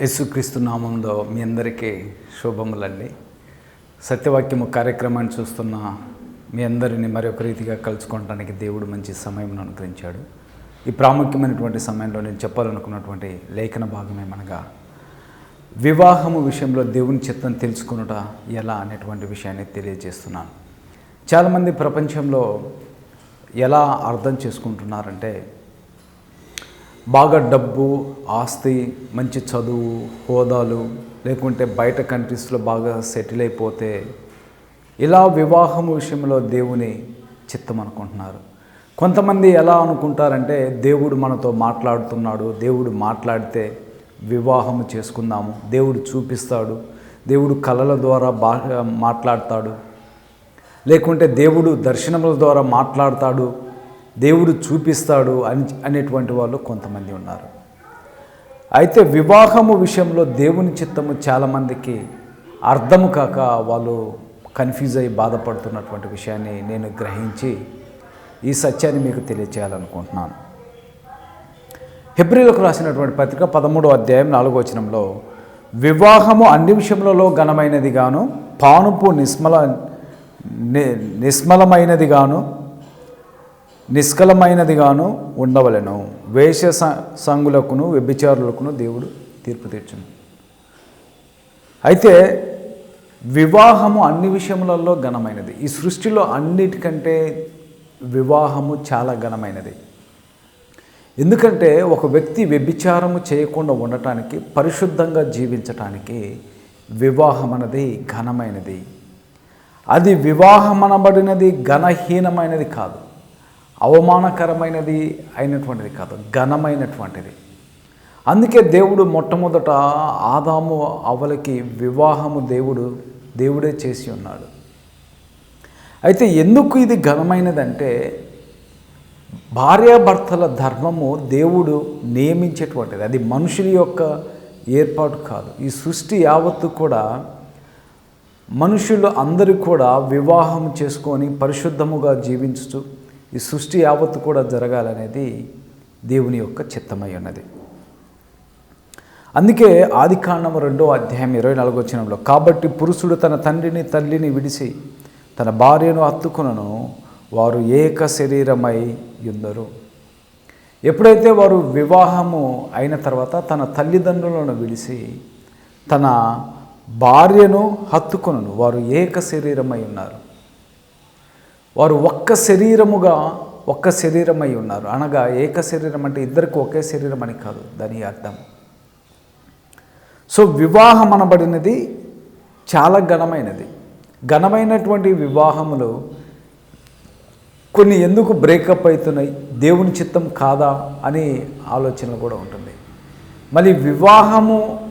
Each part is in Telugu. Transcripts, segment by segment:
యేసుక్రీస్తు నామంలో మీ అందరికీ శుభములండి. సత్యవాక్యము కార్యక్రమాన్ని చూస్తున్న మీ అందరిని మరొక రీతిగా కలుసుకోవడానికి దేవుడు మంచి సమయం అనుగ్రహించాడు. ఈ ప్రాముఖ్యమైనటువంటి సమయంలో నేను చెప్పాలనుకున్నటువంటి లేఖన భాగం ఏమనగా వివాహము విషయంలో దేవుని చిత్తం తెలుసుకునుట ఎలా అనేటువంటి విషయాన్ని తెలియజేస్తున్నాను. చాలామంది ప్రపంచంలో ఎలా అర్థం చేసుకుంటున్నారంటే బాగా డబ్బు ఆస్తి మంచి చదువు హోదాలు లేకుంటే బయట కంట్రీస్లో బాగా సెటిల్ అయిపోతే ఇలా వివాహం విషయంలో దేవుని చిత్తం అనుకుంటున్నారు. కొంతమంది ఎలా అనుకుంటారంటే దేవుడు మనతో మాట్లాడుతున్నాడు దేవుడు మాట్లాడితే వివాహం చేసుకుందాము దేవుడు చూపిస్తాడు దేవుడు కళల ద్వారా బాగా మాట్లాడతాడు లేకుంటే దేవుడు దర్శనముల ద్వారా మాట్లాడతాడు దేవుడు చూపిస్తాడు అని అనేటువంటి వాళ్ళు కొంతమంది ఉన్నారు. అయితే వివాహము విషయంలో దేవుని చిత్తము చాలామందికి అర్థము కాక వాళ్ళు కన్ఫ్యూజ్ అయ్యి బాధపడుతున్నటువంటి విషయాన్ని నేను గ్రహించి ఈ సత్యాన్ని మీకు తెలియచేయాలనుకుంటున్నాను. హెబ్రిలకు రాసినటువంటి పత్రిక పదమూడో అధ్యాయం నాలుగో వచనంలో వివాహము అన్ని విషయములలో ఘనమైనది గాను పానుపు నిస్మల ని- నిస్మలమైనది గాను నిష్కలమైనదిగాను ఉండవలెను. వేష సంగులకును వ్యభిచారులకును దేవుడు తీర్పు తీర్చును. అయితే వివాహము అన్ని విషయములలో ఘనమైనది. ఈ సృష్టిలో అన్నిటికంటే వివాహము చాలా ఘనమైనది. ఎందుకంటే ఒక వ్యక్తి వ్యభిచారము చేయకుండా ఉండటానికి పరిశుద్ధంగా జీవించటానికి వివాహం అన్నది ఘనమైనది. అది వివాహం అనబడినది ఘనహీనమైనది కాదు. అవమానకరమైనది అయినటువంటిది కాదు ఘనమైనటువంటిది. అందుకే దేవుడు మొట్టమొదట ఆదాము అవలకి వివాహము దేవుడు దేవుడే చేసి ఉన్నాడు. అయితే ఎందుకు ఇది ఘనమైనదంటే భార్యాభర్తల ధర్మము దేవుడు నియమించేటువంటిది. అది మనుషుల యొక్క ఏర్పాటు కాదు. ఈ సృష్టి యావత్తు కూడా మనుషులు అందరూ కూడా వివాహం చేసుకొని పరిశుద్ధముగా జీవించుచు ఈ సృష్టి యావత్తు కూడా జరగాలనేది దేవుని యొక్క చిత్తమై ఉన్నది. అందుకే ఆది కాండము రెండో అధ్యాయం ఇరవై నాలుగో వచ్చినంలో కాబట్టి పురుషుడు తన తండ్రిని తల్లిని విడిచి తన భార్యను హత్తుకునను వారు ఏక శరీరమై ఉందరు ఎప్పుడైతే వారు వివాహము అయిన తర్వాత తన తల్లిదండ్రులను విడిచి తన భార్యను హత్తుకొనను వారు ఏక శరీరమై ఉన్నారు. వారు ఒక్క శరీరముగా ఒక్క శరీరమై ఉన్నారు. అనగా ఏక శరీరం అంటే ఇద్దరికి ఒకే శరీరం అని కాదు. దాని అర్థం. సో వివాహం అనబడినది చాలా ఘనమైనది. ఘనమైనటువంటి వివాహములు కొన్ని ఎందుకు బ్రేకప్ అవుతున్నాయి? దేవుని చిత్తం కాదా? అని ఆలోచనలు కూడా ఉంటుంది. మళ్ళీ వివాహము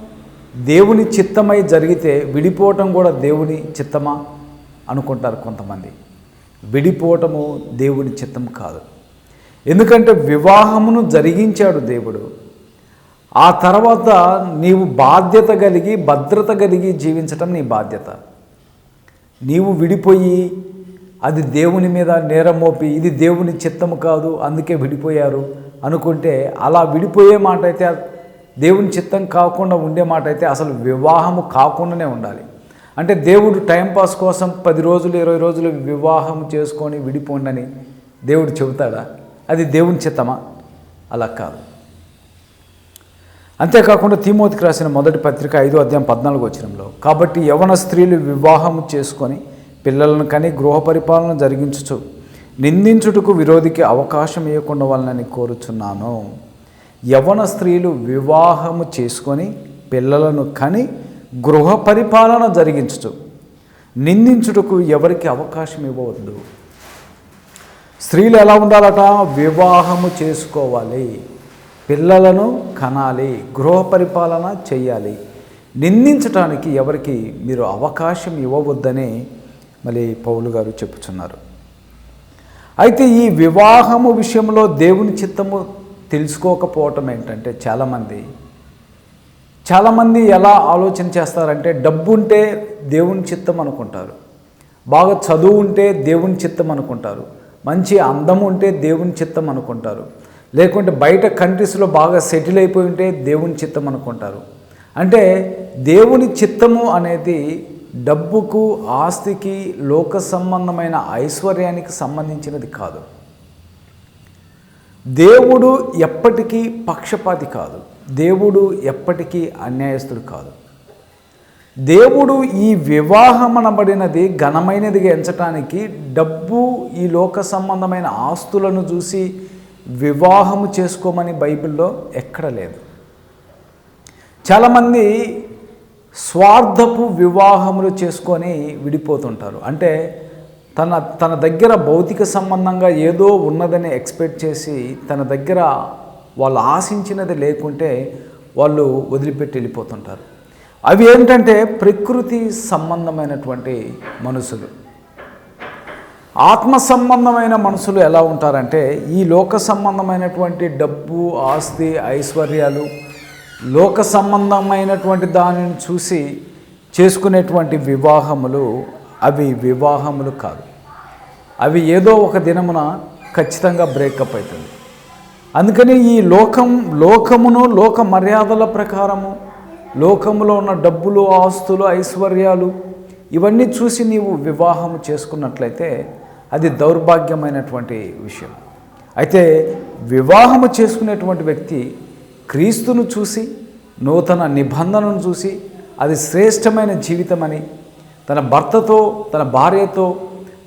దేవుని చిత్తమై జరిగితే విడిపోవటం కూడా దేవుని చిత్తమా? అనుకుంటారు కొంతమంది. విడిపోవటము దేవుని చిత్తం కాదు. ఎందుకంటే వివాహమును జరిగించాడు దేవుడు. ఆ తర్వాత నీవు బాధ్యత కలిగి భద్రత కలిగి జీవించటం నీ బాధ్యత. నీవు విడిపోయి అది దేవుని మీద నేరం మోపి ఇది దేవుని చిత్తము కాదు అందుకే విడిపోయారు అనుకుంటే అలా విడిపోయే మాట అయితే దేవుని చిత్తం కాకుండా ఉండే మాట అయితే అసలు వివాహము కాకుండానే ఉండాలి. అంటే దేవుడు టైంపాస్ కోసం పది రోజులు ఇరవై రోజులు వివాహం చేసుకొని విడిపోండని దేవుడు చెబుతాడా? అది దేవుని చిత్తమా? అలా కాదు. అంతేకాకుండా తిమోతికి రాసిన మొదటి పత్రిక ఐదో అధ్యాయం పద్నాలుగు వచ్చినంలో కాబట్టి యవన స్త్రీలు వివాహం చేసుకొని పిల్లలను కని గృహ పరిపాలన జరిగించుచు నిందించుటకు విరోధికి అవకాశం ఇవ్వకుండా వాళ్ళని కోరుచున్నాను. యవన స్త్రీలు వివాహము చేసుకొని పిల్లలను కని గృహ పరిపాలన జరిగించుచు నిందించుటకు ఎవరికి అవకాశం ఇవ్వవద్దు. స్త్రీలు ఎలా ఉండాలట? వివాహము చేసుకోవాలి. పిల్లలను కనాలి. గృహ పరిపాలన చేయాలి. నిందించటానికి ఎవరికి మీరు అవకాశం ఇవ్వవద్దని మళ్ళీ పౌలు గారు చెప్పుచున్నారు. అయితే ఈ వివాహము విషయంలో దేవుని చిత్తము తెలుసుకోకపోవటం ఏంటంటే చాలామంది చాలామంది ఎలా ఆలోచన చేస్తారంటే డబ్బు ఉంటే దేవుని చిత్తం అనుకుంటారు. బాగా చదువు ఉంటే దేవుని చిత్తం అనుకుంటారు. మంచి అందం ఉంటే దేవుని చిత్తం అనుకుంటారు. లేకుంటే బయట కంట్రీస్లో బాగా సెటిల్ అయిపోయి ఉంటే దేవుని చిత్తం అనుకుంటారు. అంటే దేవుని చిత్తము అనేది డబ్బుకు ఆస్తికి లోక సంబంధమైన ఐశ్వర్యానికి సంబంధించినది కాదు. దేవుడు ఎప్పటికీ పక్షపాతి కాదు. దేవుడు ఎప్పటికీ అన్యాయస్తుడు కాదు. దేవుడు ఈ వివాహమనబడినది ఘనమైనదిగా ఎంచటానికి డబ్బు ఈ లోక సంబంధమైన ఆస్తులను చూసి వివాహము చేసుకోమని బైబిల్లో ఎక్కడ లేదు. చాలామంది స్వార్థపు వివాహములు చేసుకొని విడిపోతుంటారు. అంటే తన తన దగ్గర భౌతిక సంబంధంగా ఏదో ఉన్నదని ఎక్స్పెక్ట్ చేసి తన దగ్గర వాళ్ళు ఆశించినది లేకుంటే వాళ్ళు వదిలిపెట్టి వెళ్ళిపోతుంటారు. అవి ఏంటంటే ప్రకృతి సంబంధమైనటువంటి మనుషులు. ఆత్మ సంబంధమైన మనుషులు ఎలా ఉంటారంటే ఈ లోక సంబంధమైనటువంటి డబ్బు ఆస్తి ఐశ్వర్యాలు లోక సంబంధమైనటువంటి దానిని చూసి చేసుకునేటువంటి వివాహములు అవి వివాహములు కాదు. అవి ఏదో ఒక దినమున ఖచ్చితంగా బ్రేకప్ అవుతుంది. అందుకని ఈ లోకం లోకమును లోక మర్యాదల ప్రకారము లోకములో ఉన్న డబ్బులు ఆస్తులు ఐశ్వర్యాలు ఇవన్నీ చూసి నీవు వివాహం చేసుకున్నట్లయితే అది దౌర్భాగ్యమైనటువంటి విషయం. అయితే వివాహము చేసుకునేటువంటి వ్యక్తి క్రీస్తును చూసి నూతన నిబంధనను చూసి అది శ్రేష్టమైన జీవితమని తన భర్తతో తన భార్యతో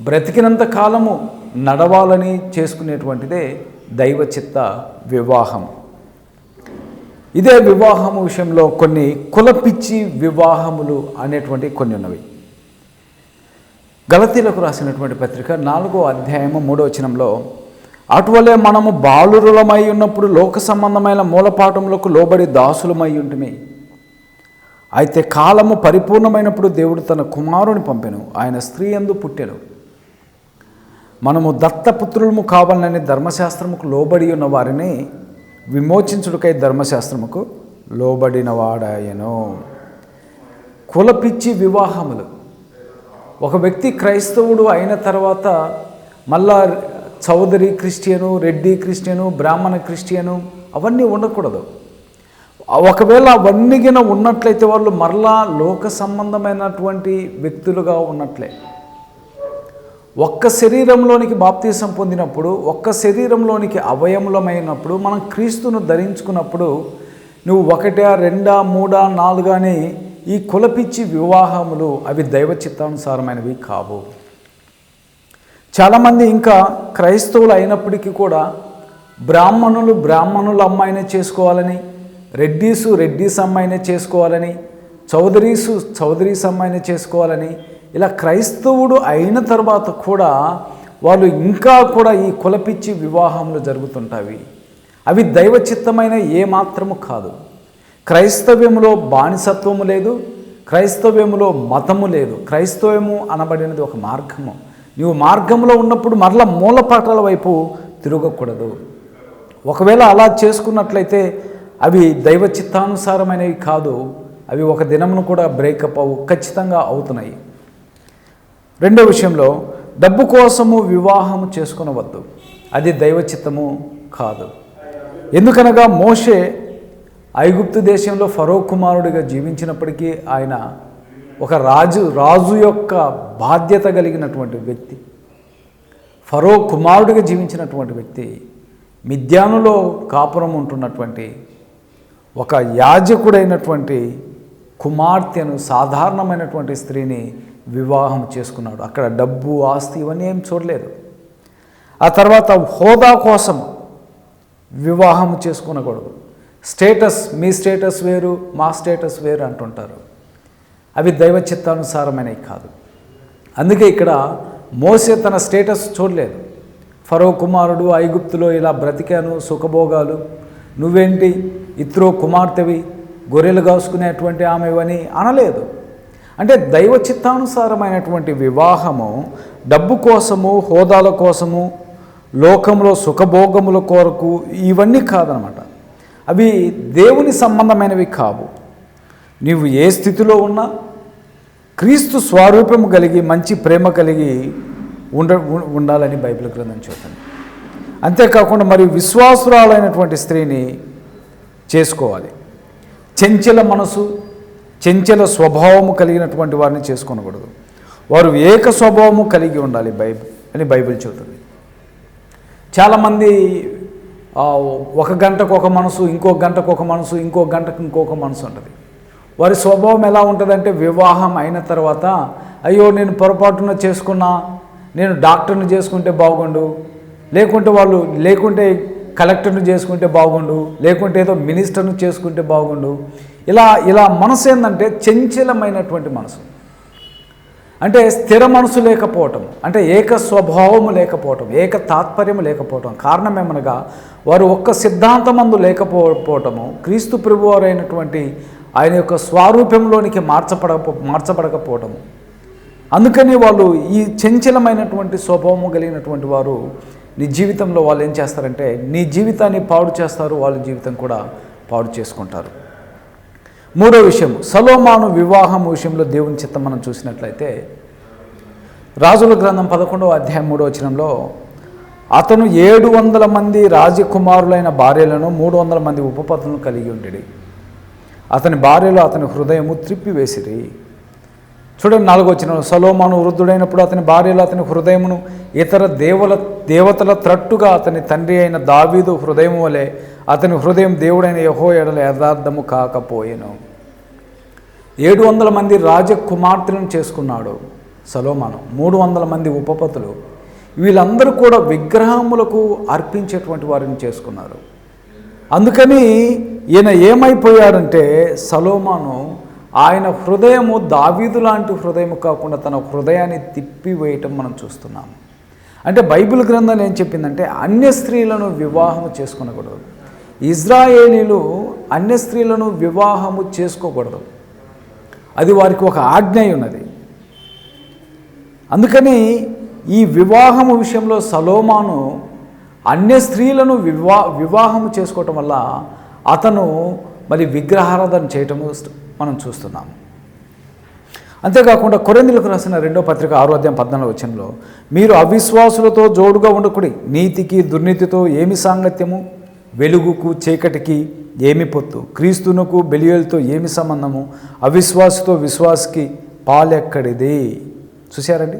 బ్రతికినంత కాలము నడవాలని చేసుకునేటువంటిదే దైవ చిత్త వివాహం. ఇదే వివాహము విషయంలో కొన్ని కులపిచ్చి వివాహములు అనేటువంటి కొన్ని ఉన్నవి. గలతీలకు రాసినటువంటి పత్రిక నాలుగో అధ్యాయము మూడో వచనంలో అటువలే మనము బాలురులమై ఉన్నప్పుడు లోక సంబంధమైన మూలపాఠములకు లోబడి దాసులమై ఉంటుమే. అయితే కాలము పరిపూర్ణమైనప్పుడు దేవుడు తన కుమారుని పంపెను. ఆయన స్త్రీ ఎందు పుట్టెను. మనము దత్తపుత్రులము కావాలని ధర్మశాస్త్రముకు లోబడి ఉన్న వారిని విమోచించుడికై ధర్మశాస్త్రముకు లోబడినవాడాయను కులపిచ్చి వివాహములు. ఒక వ్యక్తి క్రైస్తవుడు అయిన తర్వాత మళ్ళా చౌదరి క్రిస్టియను రెడ్డి క్రిస్టియను బ్రాహ్మణ క్రిస్టియను అవన్నీ ఉండకూడదు. ఒకవేళ అవన్నీ గిన ఉన్నట్లయితే వాళ్ళు మరలా లోక సంబంధమైనటువంటి వ్యక్తులుగా ఉన్నట్లే. ఒక్క శరీరంలోనికి బాప్తీసం పొందినప్పుడు ఒక్క శరీరంలోనికి అవయములమైనప్పుడు మనం క్రీస్తును ధరించుకున్నప్పుడు నువ్వు ఒకటా రెండా మూడా నాలుగాని ఈ కులపిచ్చి వివాహములు అవి దైవ చిత్తానుసారమైనవి కావు. చాలామంది ఇంకా క్రైస్తవులు అయినప్పటికీ కూడా బ్రాహ్మణులు బ్రాహ్మణుల అమ్మాయినే చేసుకోవాలని రెడ్డీసు రెడ్డీస్ అమ్మాయినే చేసుకోవాలని చౌదరీసు చౌదరీస్ అమ్మాయినే చేసుకోవాలని ఇలా క్రైస్తవుడు అయిన తర్వాత కూడా వాళ్ళు ఇంకా కూడా ఈ కులపిచ్చి వివాహములు జరుగుతుంటాయి. అవి దైవచిత్తమైన ఏమాత్రము ఏ మాత్రము కాదు. క్రైస్తవ్యములో బానిసత్వము లేదు క్రైస్తవ్యములో మతము లేదు. క్రైస్తవ్యము అనబడినది ఒక మార్గము. నీవు మార్గంలో ఉన్నప్పుడు మరల మూలపాఠాల వైపు తిరగకూడదు. ఒకవేళ అలా చేసుకున్నట్లయితే అవి దైవ చిత్తానుసారమైనవి కాదు. అవి ఒక దినమును కూడా బ్రేకప్ అవు ఖచ్చితంగా అవుతున్నాయి. రెండో విషయంలో డబ్బు కోసము వివాహము చేసుకునవద్దు. అది దైవ చిత్తము కాదు. ఎందుకనగా మోషే ఐగుప్తు దేశంలో ఫరో కుమారుడిగా జీవించినప్పటికీ ఆయన ఒక రాజు రాజు యొక్క బాధ్యత కలిగినటువంటి వ్యక్తి. ఫరో కుమారుడిగా జీవించినటువంటి వ్యక్తి మిద్యానులో కాపురం ఉంటున్నటువంటి ఒక యాజకుడైనటువంటి కుమార్తెను సాధారణమైనటువంటి స్త్రీని వివాహం చేసుకున్నాడు. అక్కడ డబ్బు ఆస్తి ఇవన్నీ ఏం చూడలేదు. ఆ తర్వాత హోదా కోసం వివాహం చేసుకునకూడదు. స్టేటస్ మీ స్టేటస్ వేరు మా స్టేటస్ వేరు అంటుంటారు. అవి దైవ చిత్తానుసారమైనవి కాదు. అందుకే ఇక్కడ మోసే తన స్టేటస్ చూడలేదు. ఫరో కుమారుడు ఐగుప్తులో ఇలా బ్రతికాను సుఖభోగాలు. నువ్వేంటి? ఇత్రో కుమార్తెవి గొర్రెలు కాసుకునేటువంటి ఆమెవని అనలేదు. అంటే దైవ చిత్తానుసారమైనటువంటి వివాహము డబ్బు కోసము హోదాల కోసము లోకంలో సుఖభోగముల కొరకు ఇవన్నీ కాదనమాట. అవి దేవుని సంబంధమైనవి కావు. నీవు ఏ స్థితిలో ఉన్నా క్రీస్తు స్వరూపము కలిగి మంచి ప్రేమ కలిగి ఉండ ఉండాలని బైబిల్ గ్రంథం చెబుతుంది. అంతేకాకుండా మరి విశ్వాసురాలైనటువంటి స్త్రీని చేసుకోవాలి. చెంచల మనసు చెంచల స్వభావము కలిగినటువంటి వారిని చేసుకోనకూడదు. వారు ఏక స్వభావము కలిగి ఉండాలి బైబిల్ అని బైబిల్ చెబుతుంది. చాలామంది ఒక గంటకు ఒక మనసు ఇంకో గంటకు ఒక మనసు ఇంకో గంటకు ఇంకొక మనసు ఉంటుంది. వారి స్వభావం ఎలా ఉంటుందంటే వివాహం అయిన తర్వాత అయ్యో నేను పొరపాటున చేసుకున్నా నేను డాక్టర్ని చేసుకుంటే బాగుండు లేకుంటే వాళ్ళు లేకుంటే కలెక్టర్ను చేసుకుంటే బాగుండు లేకుంటే ఏదో మినిస్టర్ను చేసుకుంటే బాగుండు. ఇలా ఇలా మనసు ఏంటంటే చంచలమైనటువంటి మనసు. అంటే స్థిర మనసు లేకపోవటం అంటే ఏక స్వభావము లేకపోవటం ఏక తాత్పర్యము లేకపోవటం కారణం ఏమనగా వారు ఒక్క సిద్ధాంతమందు లేకపోవటము క్రీస్తు ప్రభువారు అయినటువంటి ఆయన యొక్క స్వారూప్యంలోనికి మార్చపడ మార్చబడకపోవటము. అందుకని వాళ్ళు ఈ చంచలమైనటువంటి స్వభావము కలిగినటువంటి వారు నీ జీవితంలో వాళ్ళు ఏం చేస్తారంటే నీ జీవితాన్ని పాడు చేస్తారు వాళ్ళ జీవితం కూడా పాడు చేసుకుంటారు. మూడో విషయం సలోమాను వివాహం విషయంలో దేవుని చిత్తం మనం చూసినట్లయితే రాజుల గ్రంథం పదకొండవ అధ్యాయం మూడో వచనంలో అతను ఏడు వందల మంది రాజకుమారులైన భార్యలను మూడు వందల మంది ఉపపత్తులను కలిగి ఉండేది అతని భార్యలు అతని హృదయము త్రిప్పివేసిరి చూడండి నాలుగు వచ్చిన సలోమాను వృద్ధుడైనప్పుడు అతని భార్యలు అతని హృదయమును ఇతర దేవుల దేవతల త్రట్టుగా అతని తండ్రి అయిన దావీదు హృదయం వలె అతని హృదయం దేవుడైన యహో ఎడల యథార్థము కాకపోయెను. ఏడు వందల మంది రాజకుమార్తెలను చేసుకున్నాడు సలోమాను. మూడు వందల మంది ఉపపతులు. వీళ్ళందరూ కూడా విగ్రహములకు అర్పించేటువంటి వారిని చేసుకున్నారు. అందుకని ఈయన ఏమైపోయాడంటే సలోమాను ఆయన హృదయము దావీదు లాంటి హృదయము కాకుండా తన హృదయాన్ని తిప్పివేయటం మనం చూస్తున్నాం. అంటే బైబిల్ గ్రంథం ఏం చెప్పిందంటే అన్య స్త్రీలను వివాహము చేసుకునకూడదు. ఇజ్రాయేలీలు అన్య స్త్రీలను వివాహము చేసుకోకూడదు. అది వారికి ఒక ఆజ్ఞ ఉన్నది. అందుకని ఈ వివాహము విషయంలో సలోమాను అన్య స్త్రీలను వివా వివాహము చేసుకోవటం వల్ల అతను మరి విగ్రహారాధన చేయటము మనం చూస్తున్నాము. అంతేకాకుండా కొరెందులకు రాసిన రెండో పత్రిక ఆరో అధ్యాయం పద్నాలుగు వచ్చంలో మీరు అవిశ్వాసులతో జోడుగా ఉండకుడి నీతికి దుర్నీతితో ఏమి సాంగత్యము? వెలుగుకు చీకటికి ఏమి పొత్తు? క్రీస్తునకు బెలియలతో ఏమి సంబంధము? అవిశ్వాసతో విశ్వాసకి పాలెక్కడిది? చూశారండి?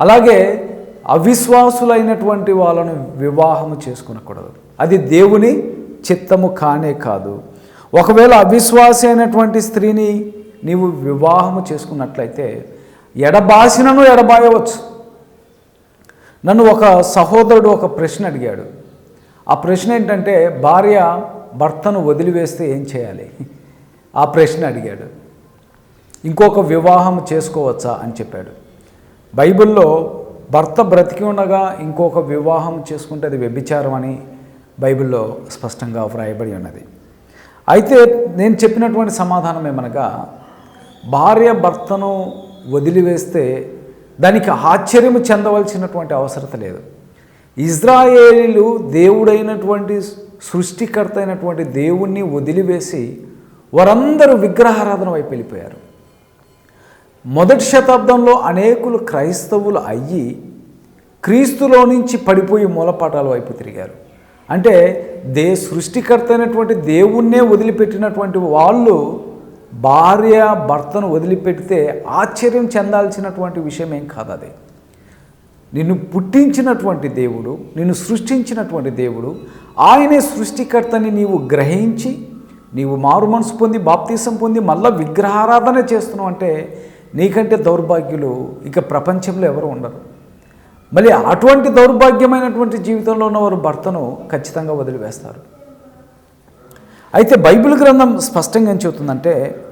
అలాగే అవిశ్వాసులైనటువంటి వాళ్ళను వివాహము చేసుకునకూడదు. అది దేవుని చిత్తము కానే కాదు. ఒకవేళ అవిశ్వాసి అయినటువంటి స్త్రీని నీవు వివాహము చేసుకున్నట్లయితే ఎడబాసినను ఎడబాయవచ్చు. నన్ను ఒక సహోదరుడు ఒక ప్రశ్న అడిగాడు. ఆ ప్రశ్న ఏంటంటే భార్య భర్తను వదిలివేస్తే ఏం చేయాలి? ఆ ప్రశ్న అడిగాడు. ఇంకొక వివాహం చేసుకోవచ్చా అని చెప్పాడు. బైబిల్లో భర్త బ్రతికి ఉండగా ఇంకొక వివాహం చేసుకుంటే అది వ్యభిచారం అని బైబిల్లో స్పష్టంగా వ్రాయబడి ఉన్నది. అయితే నేను చెప్పినటువంటి సమాధానం ఏమనగా భార్య భర్తను వదిలివేస్తే దానికి ఆశ్చర్యము చెందవలసినటువంటి అవసరత లేదు. ఇజ్రాయేలీలు దేవుడైనటువంటి సృష్టికర్త అయినటువంటి దేవుణ్ణి వదిలివేసి వారందరూ విగ్రహారాధన వైపు వెళ్ళిపోయారు. మొదటి శతాబ్దంలో అనేకులు క్రైస్తవులు అయ్యి క్రీస్తులో నుంచి పడిపోయి మూలపాఠాల వైపు తిరిగారు. అంటే దే సృష్టికర్త అయినటువంటి దేవుణ్ణే వదిలిపెట్టినటువంటి వాళ్ళు భార్య భర్తను వదిలిపెడితే ఆశ్చర్యం చెందాల్సినటువంటి విషయం ఏం కాదు అది. నిన్ను పుట్టించినటువంటి దేవుడు నిన్ను సృష్టించినటువంటి దేవుడు ఆయనే సృష్టికర్తని నీవు గ్రహించి నీవు మారు మనసు పొంది బాప్తీసం పొంది మళ్ళీ విగ్రహారాధన చేస్తున్నావు అంటే నీకంటే దౌర్భాగ్యులు ఇక ప్రపంచంలో ఎవరు ఉండరు. మళ్ళీ అటువంటి దౌర్భాగ్యమైనటువంటి జీవితంలో ఉన్నవారు భర్తను ఖచ్చితంగా వదిలివేస్తారు. అయితే బైబిల్ గ్రంథం స్పష్టంగా ఏం చెబుతుందంటే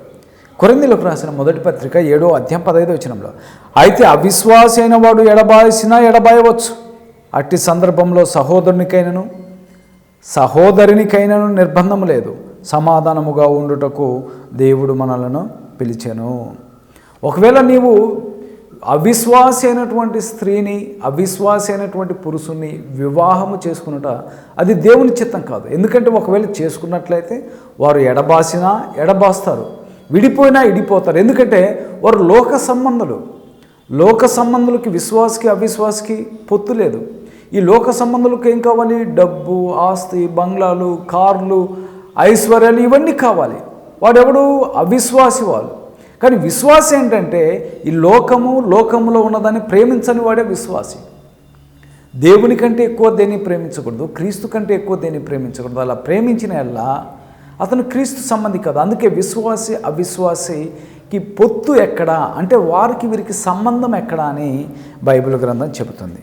కొరిందీలకు రాసిన మొదటి పత్రిక ఏడో అధ్యాయం పదహైదు వచనంలో అయితే అవిశ్వాసైన అయిన వాడు ఎడబాయసినా ఎడబాయవచ్చు. అట్టి సందర్భంలో సహోదరునికైనను సహోదరునికైనను నిర్బంధము లేదు. సమాధానముగా ఉండుటకు దేవుడు మనలను పిలిచెను. ఒకవేళ నీవు అవిశ్వాసి అయినటువంటి స్త్రీని అవిశ్వాసి అయినటువంటి పురుషుని వివాహము చేసుకున్నట అది దేవుని చిత్తం కాదు. ఎందుకంటే ఒకవేళ చేసుకున్నట్లయితే వారు ఎడబాసినా ఎడబాస్తారు. విడిపోయినా ఇడిపోతారు ఎందుకంటే వారు లోక సంబంధులు. లోక సంబంధులకి విశ్వాసకి అవిశ్వాసకి పొత్తు లేదు. ఈ లోక సంబంధులకు ఏం కావాలి? డబ్బు ఆస్తి బంగ్లాలు కార్లు ఐశ్వర్యాలు ఇవన్నీ కావాలి. వాడెవడు? అవిశ్వాసి వాళ్ళు కానీ విశ్వాసి ఏంటంటే ఈ లోకము లోకములో ఉన్నదాన్ని ప్రేమించని వాడే విశ్వాసి. దేవుని కంటే ఎక్కువ దేన్ని ప్రేమించకూడదు క్రీస్తు కంటే ఎక్కువ దేన్ని ప్రేమించకూడదు. అలా ప్రేమించిన ఎలా అతను క్రీస్తు సంబంధి కాదు. అందుకే విశ్వాసి అవిశ్వాసికి పొత్తు ఎక్కడా? అంటే వారికి వీరికి సంబంధం ఎక్కడా అని బైబిల్ గ్రంథం చెబుతుంది.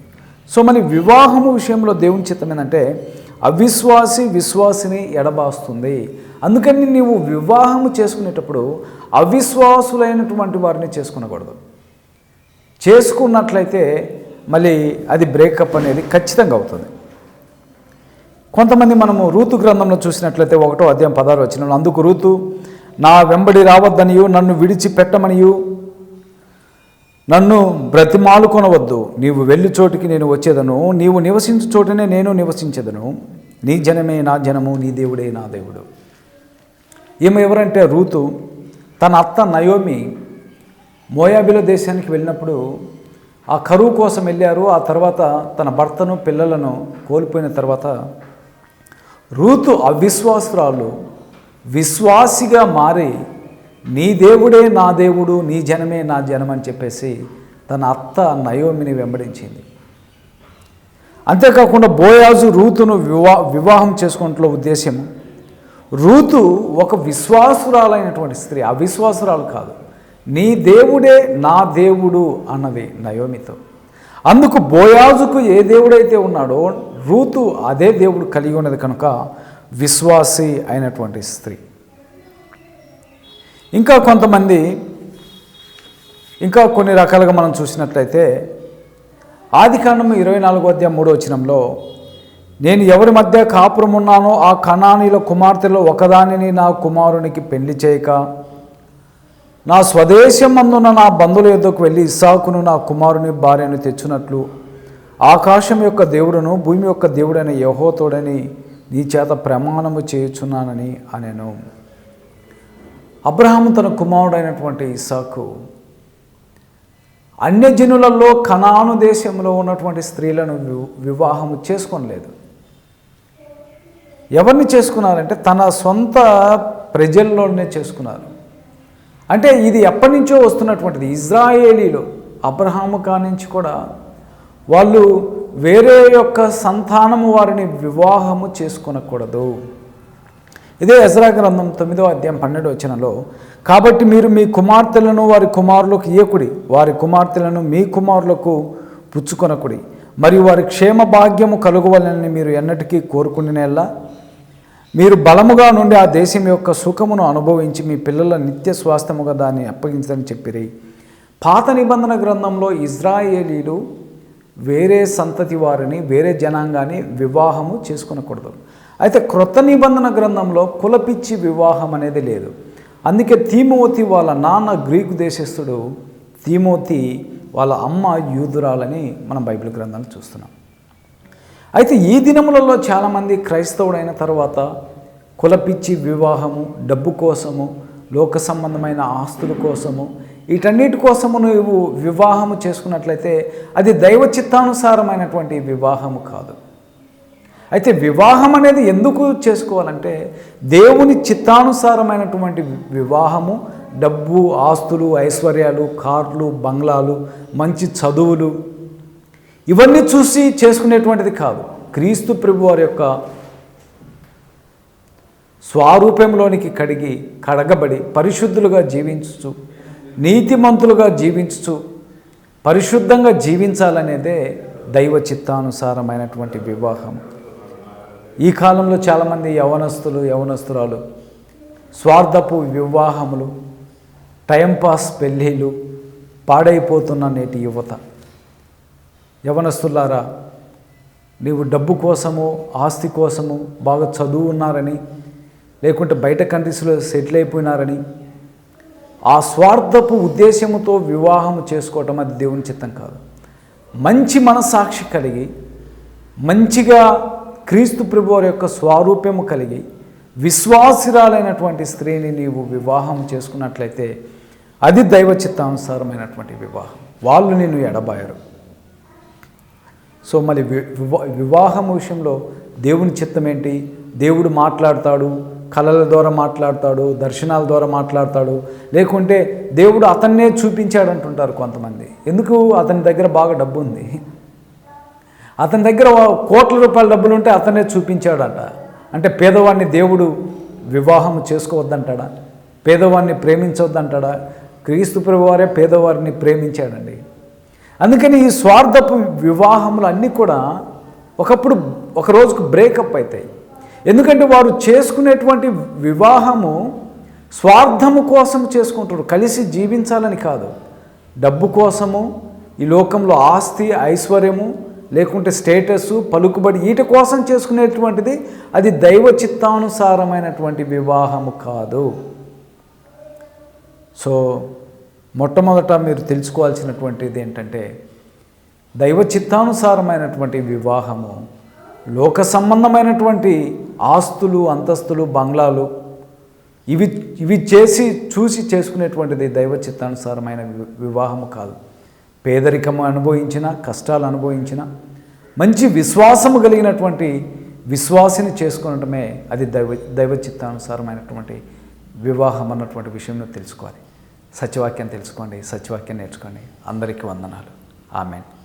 సో మరి వివాహము విషయంలో దేవుని చిత్తం ఏంటంటే అవిశ్వాసి విశ్వాసిని ఎడబాస్తుంది. అందుకని నీవు వివాహము చేసుకునేటప్పుడు అవిశ్వాసులైనటువంటి వారిని చేసుకునకూడదు. చేసుకున్నట్లయితే మళ్ళీ అది బ్రేకప్ అనేది ఖచ్చితంగా అవుతుంది. కొంతమంది మనము రూతు గ్రంథంలో చూసినట్లయితే ఒకటో అధ్యాయం పదహారు వచ్చిన అందుకు రూతు నా వెంబడి రావద్దనియు నన్ను విడిచిపెట్టమనియు. నన్ను బ్రతిమాలుకొనవద్దు. నీవు వెళ్ళి చోటికి నేను వచ్చేదను. నీవు నివసించు చోటనే నేను నివసించేదను. నీ జనమే నా జనము నీ దేవుడే నా దేవుడు. ఈమె ఎవరంటే రూతు తన అత్త నయోమి మోయాబిల దేశానికి వెళ్ళినప్పుడు ఆ కరువు కోసం వెళ్ళారు. ఆ తర్వాత తన భర్తను పిల్లలను కోల్పోయిన తర్వాత రూతు అవిశ్వాసురాలు విశ్వాసిగా మారి నీ దేవుడే నా దేవుడు నీ జనమే నా జనం అని చెప్పేసి తన అత్త నయోమిని వెంబడించింది. అంతేకాకుండా బోయాజు రూతును వివా వివాహం చేసుకుంటలో ఉద్దేశం రూతు ఒక విశ్వాసురాలైనటువంటి స్త్రీ. అవిశ్వాసురాలు కాదు. నీ దేవుడే నా దేవుడు అన్నది నయోమితో. అందుకు బోయాజుకు ఏ దేవుడైతే ఉన్నాడో రూతు అదే దేవుడు కలిగి ఉన్నది కనుక విశ్వాసి అయినటువంటి స్త్రీ. ఇంకా కొంతమంది ఇంకా కొన్ని రకాలుగా మనం చూసినట్లయితే ఆది కాండము ఇరవై నాలుగో అధ్యాయం మూడో వచనంలో నేను ఎవరి మధ్య కాపురం ఉన్నానో ఆ కణానీల కుమార్తెలో ఒకదానిని నా కుమారునికి పెళ్ళి చేయక. నా స్వదేశం అందున్న నా బంధువుల యొద్దకు వెళ్ళి ఇస్సాకును నా కుమారుని భార్యను తెచ్చినట్లు. ఆకాశం యొక్క దేవుడును భూమి యొక్క దేవుడైన యహోతోడని నీ చేత ప్రమాణము చేయుచున్నానని అనెను. అబ్రహాము తన కుమారుడైనటువంటి ఇస్సాకు. అన్యజనులలో కణాను దేశంలో ఉన్నటువంటి స్త్రీలను వి- వివాహము చేసుకోనలేదు. ఎవరిని చేసుకున్నారంటే తన సొంత ప్రజల్లోనే చేసుకున్నారు. అంటే ఇది ఎప్పటి నుంచో వస్తున్నటువంటిది. ఇజ్రాయేలీలో అబ్రహాము కానించి కూడా వాళ్ళు వేరే యొక్క సంతానము వారిని వివాహము చేసుకునకూడదు. ఇదే ఎజ్రా గ్రంథం తొమ్మిదో అధ్యాయం పన్నెండు వచనంలో కాబట్టి మీరు మీ కుమార్తెలను వారి కుమారులకు ఇయ్యకుడి వారి కుమార్తెలను మీ కుమారులకు పుచ్చుకొనకుడి. మరియు వారి క్షేమ భాగ్యము కలుగవలని మీరు ఎన్నటికీ కోరుకునేలా మీరు బలముగా నుండి ఆ దేశం యొక్క సుఖమును అనుభవించి మీ పిల్లల నిత్య స్వాస్థ్యముగా దాన్ని అప్పగించని చెప్పిరి. పాత నిబంధన గ్రంథంలో ఇజ్రాయేలీలు వేరే సంతతి వారిని వేరే జనాంగాన్ని వివాహము చేసుకునకూడదు. అయితే క్రొత్త నిబంధన గ్రంథంలో కులపిచ్చి వివాహం అనేది లేదు. అందుకే తీమోతి వాళ్ళ నాన్న గ్రీకు దేశస్థుడు తీమోతి వాళ్ళ అమ్మ యూదురాలని మనం బైబిల్ గ్రంథాన్ని చూస్తున్నాం. అయితే ఈ దినములలో చాలామంది క్రైస్తవుడైన తర్వాత కులపిచ్చి వివాహము డబ్బు కోసము లోక సంబంధమైన ఆస్తుల కోసము వీటన్నిటి కోసము నువ్వు వివాహము చేసుకున్నట్లయితే అది దైవ చిత్తానుసారమైనటువంటి వివాహము కాదు. అయితే వివాహం అనేది ఎందుకు చేసుకోవాలంటే దేవుని చిత్తానుసారమైనటువంటి వివాహము డబ్బు ఆస్తులు ఐశ్వర్యాలు కార్లు బంగ్లాలు మంచి చదువులు. ఇవన్నీ చూసి చేసుకునేటువంటిది కాదు. క్రీస్తు ప్రభు వారి యొక్క స్వారూప్యంలోనికి కడిగి కడగబడి పరిశుద్ధులుగా జీవించుచు నీతిమంతులుగా జీవించుచు పరిశుద్ధంగా జీవించాలనేదే దైవ చిత్తానుసారమైనటువంటి వివాహం. ఈ కాలంలో చాలామంది యవనస్తులు యవనస్తురాలు స్వార్థపు వివాహములు టైంపాస్ పెళ్ళిళ్ళు పాడైపోతున్న నేటి యువత. యవనస్తులారా నీవు డబ్బు కోసము ఆస్తి కోసము బాగా చదువు ఉన్నారని లేకుంటే బయట కంట్రీస్లో సెటిల్ అయిపోయినారని ఆ స్వార్థపు ఉద్దేశముతో వివాహం చేసుకోవటం అది దేవుని చిత్తం కాదు. మంచి మనసాక్షి కలిగి మంచిగా క్రీస్తు ప్రభువారి యొక్క స్వారూప్యము కలిగి విశ్వాసిరాలైనటువంటి స్త్రీని నీవు వివాహం చేసుకున్నట్లయితే అది దైవ చిత్తానుసారమైనటువంటి వివాహం. వాళ్ళు నిన్ను ఎడబాయరు. సో మరి వివా- వివాహం విషయంలో దేవుని చిత్తం ఏంటి దేవుడు మాట్లాడతాడు కళల ద్వారా మాట్లాడతాడు దర్శనాల ద్వారా మాట్లాడతాడు. లేకుంటే దేవుడు అతన్నే చూపించాడు అంటుంటారు కొంతమంది. ఎందుకు? అతని దగ్గర బాగా డబ్బు ఉంది అతని దగ్గర కోట్ల రూపాయల డబ్బులు ఉంటే అతనే చూపించాడట. అంటే పేదవాడిని దేవుడు వివాహం చేసుకోవద్దంటాడా? పేదవాడిని ప్రేమించవద్దంటాడా క్రీస్తు ప్రభువారే పేదవారిని ప్రేమించాడండి. అందుకని ఈ స్వార్థపు వివాహములు అన్నీ కూడా ఒకప్పుడు ఒక రోజుకు బ్రేకప్ అవుతాయి ఎందుకంటే వారు చేసుకునేటువంటి వివాహము స్వార్థము కోసం చేసుకుంటారు కలిసి జీవించాలని కాదు. డబ్బు కోసము ఈ లోకంలో ఆస్తి ఐశ్వర్యము లేకుంటే స్టేటస్ పలుకుబడి వీటి కోసం చేసుకునేటువంటిది అది దైవ చిత్తానుసారమైనటువంటి వివాహము కాదు. సో మొట్టమొదట మీరు తెలుసుకోవాల్సినటువంటిది ఏంటంటే దైవ చిత్తానుసారమైనటువంటి వివాహము లోక సంబంధమైనటువంటి ఆస్తులు అంతస్తులు బంగ్లాలు ఇవి ఇవి చేసి చూసి చేసుకునేటువంటిది దైవ చిత్తానుసారమైన వి- వివాహము కాదు. పేదరికము అనుభవించిన కష్టాలు అనుభవించిన మంచి విశ్వాసము కలిగినటువంటి విశ్వాసిని చేసుకునటమే అది దైవ దైవ చిత్తానుసారమైనటువంటి వివాహం అన్నటువంటి విషయంలో తెలుసుకోవాలి. సత్యవాక్యం తెలుసుకోండి సత్యవాక్యం నేర్చుకోండి. అందరికీ వందనాలు. ఆమెన్.